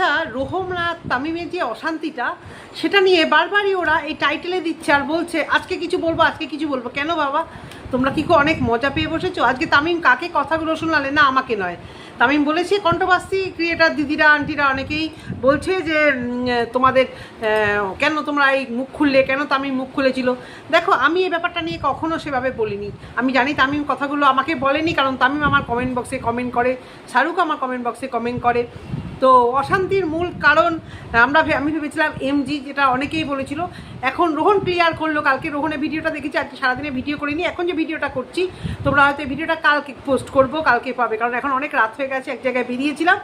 আচ্ছা রোহমরা তামিমের যে অশান্তিটা, সেটা নিয়ে বারবারই ওরা এই টাইটেলে দিচ্ছে আর বলছে, আজকে কিছু বলব, আজকে কিছু বলব। কেন বাবা? তোমরা কি অনেক মজা পেয়ে বসেছো? আজকে তামিম কাকে কথাগুলো শোনালে? না, আমাকে নয়। তামিম বলেছি কন্ট্রোভার্সি ক্রিয়েটার, দিদিরা, আন্টিরা অনেকেই বলছে যে তোমাদের কেন তোমরা এই মুখ খুললে? কেন তামিম মুখ খুলেছিল? দেখো, আমি এই ব্যাপারটা নিয়ে কখনো সেভাবে বলিনি। আমি জানি তামিম কথাগুলো আমাকে বলেনি, কারণ তামিম আমার কমেন্ট বক্সে কমেন্ট করে, শাহরুখ আমার কমেন্ট বক্সে কমেন্ট করে। তো অশান্তির মূল কারণ আমরা আমি ভেবেছিলাম এমজি যেটা অনেকেই বলেছিল এখন রোহন ক্লিয়ার করল, কালকে রোহনের ভিডিওটা দেখেছি, আজকে সারাদিনে ভিডিও করিনি, এখন যে ভিডিওটা করছি, তোমরা হয়তো ভিডিওটা কালকে পোস্ট করব, কালকে পাবে, কারণ এখন অনেক রাত হয়ে গেছে, এক জায়গায় বেরিয়েছিলাম।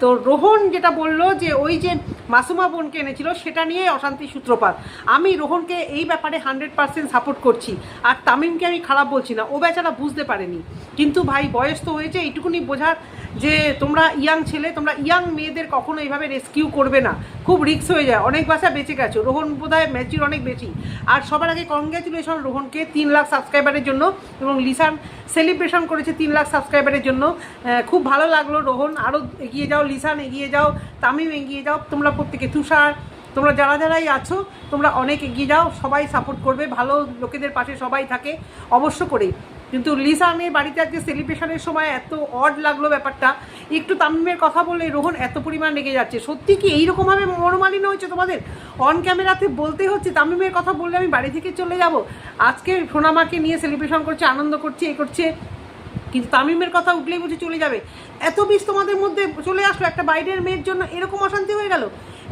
তো রোহন যেটা বলল যে ওই যে মাসুমা বোনকে এনেছিল, সেটা নিয়ে অশান্তির সূত্রপাত। আমি রোহনকে এই ব্যাপারে হান্ড্রেড পার্সেন্ট সাপোর্ট করছি, আর তামিমকে আমি খারাপ বলছি না, ও বেচারা বুঝতে পারেনি। কিন্তু ভাই, বয়স তো হয়েছে, এইটুকুনি বোঝার যে তোমরা ইয়াং ছেলে, তোমরা ইয়াং মেয়েদের কখনো এইভাবে রেস্কিউ করবে না। খুব রিস্ক হয়ে যায়, অনেক বাসা বেঁচে গেছো। রোহন বোধহয় ম্যাচিউর অনেক বেশি। আর সবার আগে কংগ্রেচুলেশন রোহনকে তিন লাখ সাবস্ক্রাইবারের জন্য এবং লিসান সেলিব্রেশন করেছে তিন লাখ সাবস্ক্রাইবারের জন্য। খুব ভালো লাগল রোহন। আরও এগিয়ে যাও, লিসান এগিয়ে যাও, তামিম এগিয়ে যাও। তোমরা প্রত্যেকে তুষার, তোমরা যারা যারাই আছো, তোমরা অনেক এগিয়ে যাও। সবাই সাপোর্ট করবে। ভালো লোকেদের পাশে সবাই থাকে। অবশ্য করেই। কিন্তু লিসানের বাড়িতে আজকে সেলিব্রেশনের সময় এত অড লাগল ব্যাপারটা। একটু তামিমের কথা বললে রোহন এত পরিমাণ লেগে যাচ্ছে। সত্যি কি এইরকমভাবে মনোমালিন্য হয়েছে তোমাদের? অন ক্যামেরাতে বলতে হচ্ছে, তামিমের কথা বললে আমি বাড়ি থেকে চলে যাব। আজকে সোনামাকে নিয়ে সেলিব্রেশন করছে, আনন্দ করছে, এ করছে। কিন্তু তামিমের কথা উঠলেই বুঝে চলে যাবে। এত বিষ তোমাদের মধ্যে চলে আসলো, একটা বাইরের মেয়ের জন্য এরকম অশান্তি হয়ে গেল?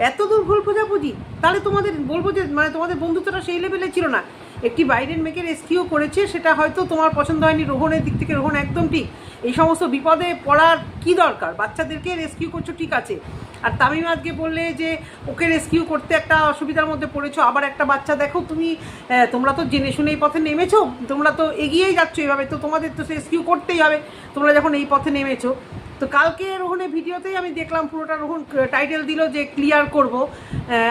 এত দূর ভুল বোঝাবুঝি? তাহলে তোমাদের বলব যে মানে তোমাদের বন্ধুত্বটা সেই লেভেলে ছিল না। একটি বাইরের মেয়েকে রেস্কিউ করেছে, সেটা হয়তো তোমার পছন্দ হয়নি। রোহনের দিক থেকে রোহন একদম ঠিক। এই সমস্ত বিপদে পড়ার কি দরকার? বাচ্চাদেরকে রেস্কিউ করছ, ঠিক আছে। আর তামিম আজকে বললে যে, ওকে রেস্কিউ করতে একটা অসুবিধার মধ্যে পড়েছো। আবার একটা বাচ্চা দেখো, তুমি তোমরা তো জেনে শুনে এই পথে নেমেছো। তোমরা তো এগিয়েই যাচ্ছ এইভাবে। তো তোমাদের তো রেস্কিউ করতেই হবে। তোমরা যখন এই পথে নেমেছো তো কালকে রোহনের ভিডিওতেই আমি দেখলাম পুরোটা রোহন টাইটেল দিল যে ক্লিয়ার করব।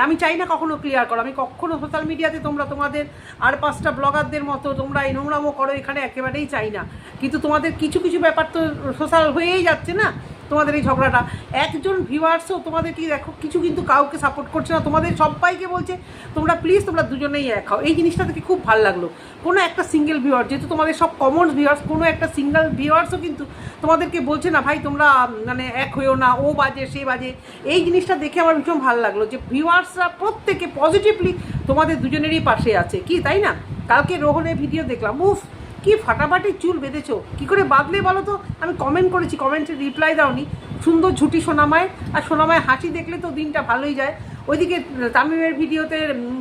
আমি চাই না কখনো ক্লিয়ার করো। আমি কখনো সোশ্যাল মিডিয়াতে তোমরা তোমাদের আর পাঁচটা ব্লগারদের মতো তোমরা এই নোংরামো করো, এখানে একেবারেই চাই না। কিন্তু তোমাদের কিছু কিছু ব্যাপার তো সোশ্যাল হয়েই যাচ্ছে না। তোমাদের এই ঝগড়াটা। একজন ভিউয়ার্সও তোমাদের কি দেখো, কিছু কিন্তু কাউকে সাপোর্ট করছে না। তোমাদের সবাইকে বলছে, তোমরা প্লিজ তোমরা দুজনেই এক হও। এই জিনিসটা থেকে খুব ভালো লাগল। কোনো একটা সিঙ্গেল ভিউয়ার যেহেতু তোমাদের সব কমন ভিউয়ার্স কোনো একটা সিঙ্গেল ভিউয়ার্সও কিন্তু তোমাদেরকে বলছে না, ভাই, তোমরা মানে এক হয়েও না, ও বাজে, সে বাজে। এই জিনিসটা দেখে আমার ভীষণ ভালো লাগল যে ভিউয়ার্সরা প্রত্যেকে পজিটিভলি তোমাদের দুজনেরই পাশে আছে। কি, তাই না? কালকে রোহনের ভিডিও দেখলাম, উফ! কি ফাটাফাটি চুল বেঁধেছো? কি করে বাঁধলে বলো তো? আমি কমেন্ট করেছি কমেন্টে রিপ্লাই দাওনি। সুন্দর ঝুটি সোনামায়। আর সোনামায় হাসি দেখলে তো দিনটা ভালোই যায়। ওইদিকে তামিমের ভিডিওতে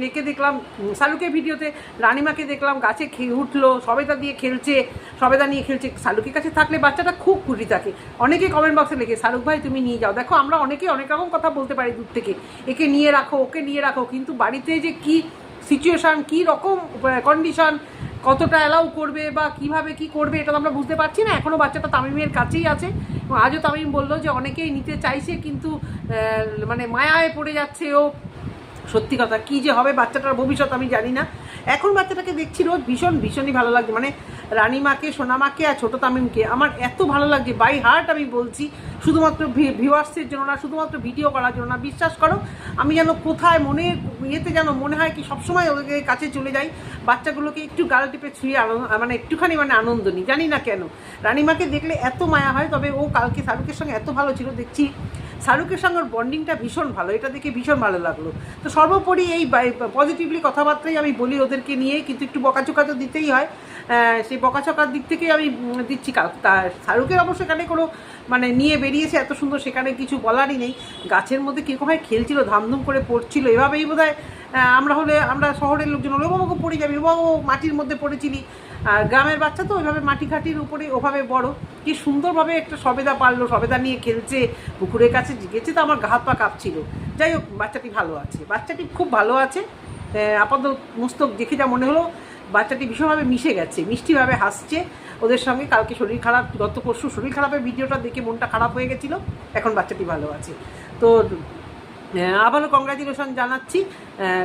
একে দেখলাম শালুকের ভিডিওতে রানিমাকে দেখলাম, গাছে খেয়ে উঠল, সবেদা দিয়ে খেলছে, সবেদা নিয়ে খেলছে। শালুকের কাছে থাকলে বাচ্চাটা খুব খুশি থাকে। অনেকে কমেন্ট বক্সে লেখে শালুক ভাই, তুমি নিয়ে যাও। দেখো, আমরা অনেকে অনেক রকম কথা বলতে পারি দূর থেকে। একে নিয়ে রাখো, ওকে নিয়ে রাখো, কিন্তু বাড়িতে যে কি সিচুয়েশান কী রকম কন্ডিশন কতটা অ্যালাউ করবে বা কীভাবে কি করবে এটা তো আমরা বুঝতে পারছি না। এখনও বাচ্চাটা তামিমের কাছেই আছে আজও তামিম বলল যে অনেকেই নিতে চাইছে কিন্তু মানে মায়ায় পড়ে যাচ্ছে ও। সত্যি কথা, কী যে হবে বাচ্চাটার ভবিষ্যৎ আমি জানি না। এখন বাচ্চাটাকে দেখছি রোজ ভীষণ, ভীষণই ভালো লাগছে। মানে রানীমাকে, সোনামাকে আর ছোটো তামিমকে। আমার এত ভালো লাগছে বাই হার্ট আমি বলছি, শুধুমাত্র ভিউয়ার্সের জন্য না, শুধুমাত্র ভিডিও করার জন্য না। বিশ্বাস করো, আমি যেন কোথায় মনে, ইয়েতে যেন মনে হয় কি, সবসময় ওদের কাছে চলে যাই, বাচ্চাগুলোকে একটু গাল টিপে ছুঁয়ে মানে একটুখানি মানে আনন্দ নিই। জানি না কেন। রানীমাকে দেখলে এত মায়া হয়, তবে ও কালকে শাহরুখের সঙ্গে এত ভালো ছিল, দেখছি শাহরুখের সঙ্গে বন্ডিংটা ভীষণ ভালো, এটা দেখে ভীষণ ভালো লাগল। তো সর্বোপরি এই পজিটিভলি কথাবার্তাই আমি বলি ওদেরকে নিয়ে, কিন্তু একটু বকাচোকা তো দিতেই হয়। সেই বকাচকার দিক থেকেই আমি দিচ্ছি তা শাহরুখের অবশ্য এখানে কোনো মানে নিয়ে বেরিয়েছে, এত সুন্দর সেখানে কিছু বলারই নেই। গাছের মধ্যে কীরকম হয় খেলছিল, ধামধুম করে পড়ছিল, এভাবেই বোধ হয় আমরা হলে আমরা শহরের লোকজন হলে বাবাকে পড়ে যাবি বাবা মাটির মধ্যে পড়েছিলি আর গ্রামের বাচ্চা তো ওইভাবে মাটি ঘাটির উপরে, ওভাবে বড়। কি সুন্দরভাবে একটা সবেদা পারল সবেদা নিয়ে খেলছে, পুকুরের কাছে গেছে তো আমার গা হাত পা কাঁপছিল। যাই হোক, বাচ্চাটি ভালো আছে। বাচ্চাটি খুব ভালো আছে। আপাতত মস্তক দেখে যা মনে হলো, বাচ্চাটি ভীষণভাবে মিশে গেছে, মিষ্টিভাবে হাসছে। ওদের সঙ্গে কালকে শরীর খারাপ, গত পরশু শরীর খারাপের ভিডিওটা দেখে মনটা খারাপ হয়ে গেছিল। এখন বাচ্চাটি ভালো আছে। তো আবারও কংগ্রাচুলেশন জানাচ্ছি।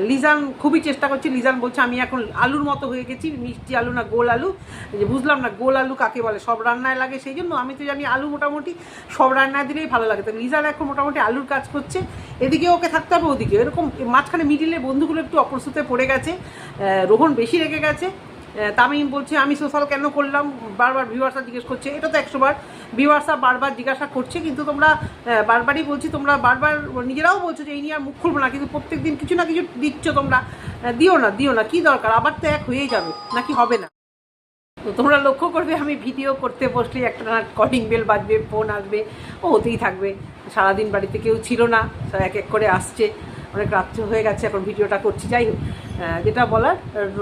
লিজান, খুবই চেষ্টা করছি। লিজান বলছে, আমি এখন আলুর মতো হয়ে গেছি, মিষ্টি আলু না গোল আলু? যে বুঝলাম না, গোল আলু কাকে বলে? সব রান্নায় লাগে, সেই জন্য আমি তো জানি আলু মোটামুটি সব রান্নায় দিলেই ভালো লাগে। তো লিজান এখন মোটামুটি আলুর কাজ করছে। এদিকে ওকে থাকতে হবে ওদিকে। এরকম মাঝখানে মিডিলে বন্ধুগুলো একটু অপ্রস্তুতে পড়ে গেছে। রোহন বেশি রেগে গেছে। তামিম বলছে, আমি সোশ্যাল কেন করলাম? বারবার ভিউয়ার্সরা জিজ্ঞেস করছে, এটা তো একশোবার। ভিউয়ার্সরা বারবার জিজ্ঞাসা করছে, কিন্তু তোমরা বারবারই বলছি, তোমরা বারবার নিজেরাও বলছো যে, এই নিয়ে আর মুখ খুলবো না। কিন্তু প্রত্যেক দিন কিছু না কিছু দিচ্ছ তোমরা। দিও না দিও না, কি দরকার? আবার তো এক হয়েই যাবে, নাকি হবে না? তো তোমরা লক্ষ্য করবে, আমি ভিডিও করতে বসলে একটা না কলিং বেল বাজবে ফোন আসবে, ও হতেই থাকবে। সারাদিন বাড়িতে কেউ ছিল না এক এক করে আসছে। অনেক রাত্রে হয়ে গেছে, এখন ভিডিওটা করছি। যাই হোক যেটা বলার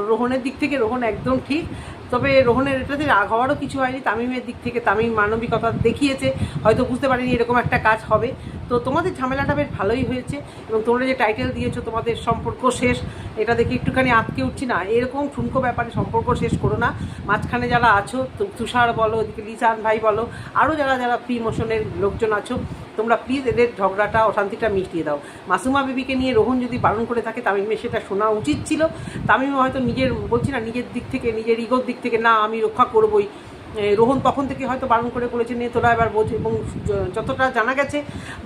রোহনের দিক থেকে রোহন একদম ঠিক। তবে রোহনের এটাতে রাগ হওয়ারও কিছু হয়নি, তামিমের দিক থেকে তামিম মানবিকতা দেখিয়েছে, হয়তো বুঝতে পারিনি এরকম একটা কাজ হবে। তো তোমাদের ঝামেলাটা বেশ ভালোই হয়েছে এবং তোমরা যে টাইটেল দিয়েছ, তোমাদের সম্পর্ক শেষ, এটা দেখে একটুখানি আটকে উঠছি না। এরকম ঠুনকো ব্যাপারে সম্পর্ক শেষ করো না। মাঝখানে যারা আছো তুষার বলো ওদিকে লিসান ভাই বলো আরও যারা যারা প্রি মোশনের লোকজন আছো তোমরা প্লিজ এদের ঝগড়াটা, অশান্তিটা মিটিয়ে দাও। মাসুমা বিবিকে নিয়ে রোহন যদি বারণ করে থাকে তামিমের সেটা শোনা উচিত ছিল। তামিম হয়তো নিজের, বলছি না, নিজের দিক থেকে, নিজের ইগোর দিক থেকে, না, আমি রক্ষা করবই। রোহন তখন থেকে হয়তো বারণ করে বলেছে নিয়ে তোরা এবার বোঝ। এবং যতটা জানা গেছে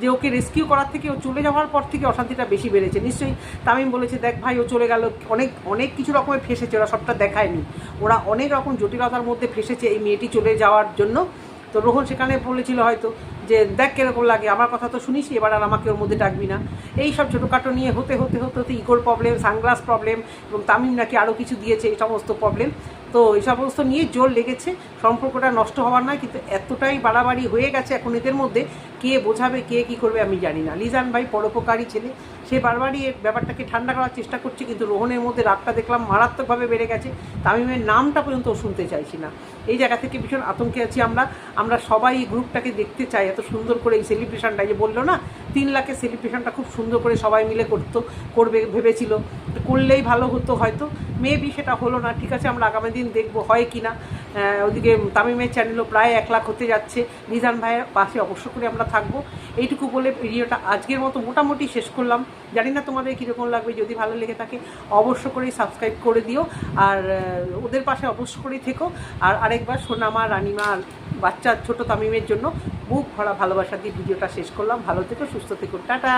যে ওকে রেস্কিউ করার থেকে, ও চলে যাওয়ার পর থেকে অশান্তিটা বেশি বেড়েছে। নিশ্চয়ই তামিম বলেছে, দেখ ভাই, ও চলে গেল। অনেক অনেক কিছু রকমের ফেসেছে, ওরা সবটা দেখায়নি। ওরা অনেক রকম জটিলতার মধ্যে ফেসেছে এই মেয়েটি চলে যাওয়ার জন্য। তো রোহন সেখানে বলেছিল হয়তো যে দেখ কীরকম লাগে, আমার কথা তো শুনিস এবার আর আমাকে ওর মধ্যে ডাকবি না। এই সব ছোটোখাটো নিয়ে হতে হতে হতে হতে ইকোর প্রবলেম সানগ্লাস প্রবলেম এবং তামিম নাকি আরও কিছু দিয়েছে, এই সমস্ত প্রবলেম তো এই সমস্ত নিয়ে জোর লেগেছে, সম্পর্কটা নষ্ট হওয়ার নয়, কিন্তু এতটাই বাড়াবাড়ি হয়ে গেছে এখন এদের মধ্যে, কে বোঝাবে, কে কী করবে আমি জানি না। লিজান ভাই পরোপকারী ছেলে, সে বারবারই ব্যাপারটাকে ঠান্ডা করার চেষ্টা করছে, কিন্তু রোহনের মধ্যে রাগটা দেখলাম মারাত্মকভাবে বেড়ে গেছে। তামিমের নামটা পর্যন্ত শুনতে চাইছি না। এই জায়গা থেকে ভীষণ আতঙ্কে আছি আমরা। আমরা সবাই এই গ্রুপটাকে দেখতে চাই এত সুন্দর করে এই সেলিব্রেশনটা যে বলল না, তিন লাখের সেলিব্রেশনটা খুব সুন্দর করে সবাই মিলে করতো, করবে, ভেবেছিল। করলেই ভালো হতো হয়তো মেবি সেটা হলো না, ঠিক আছে, আমরা আগামী দিন দেখব হয় কি না। ওদিকে তামিমের চ্যানেলও প্রায় এক লাখ হতে যাচ্ছে। নিজান ভাইয়ের পাশে অবশ্য করে আমরা থাকব। এইটুকু বলে ভিডিওটা আজকের মতো মোটামুটি শেষ করলাম। জানি না তোমাদের কীরকম লাগবে, যদি ভালো লেগে থাকে, অবশ্য করেই সাবস্ক্রাইব করে দিও। আর ওদের পাশে অবশ্য করেই থেকো। আর আরেকবার সোনামা, রানিমা বাচ্চা ছোট তামিমের জন্য বুক ভরা ভালোবাসা দিয়ে ভিডিওটা শেষ করলাম। ভালো থেকো, সুস্থ থেকো। টাটা!